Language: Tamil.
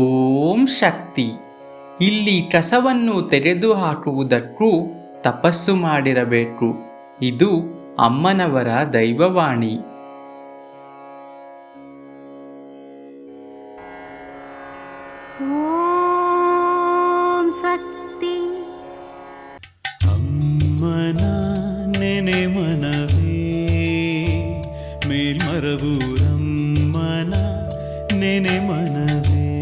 ಓಂ ಶಕ್ತಿ ಇಲ್ಲಿ ಕಸವನ್ನು ತೆರೆದು ಹಾಕುವುದಕ್ಕೂ ತಪಸ್ಸು ಮಾಡಿರಬೇಕು ಇದು ಅಮ್ಮನವರ ದೈವವಾಣಿ ಶಕ್ತಿ ಅಮ್ಮನ ಮನವೇ ನೆನೆ ಮನವೇ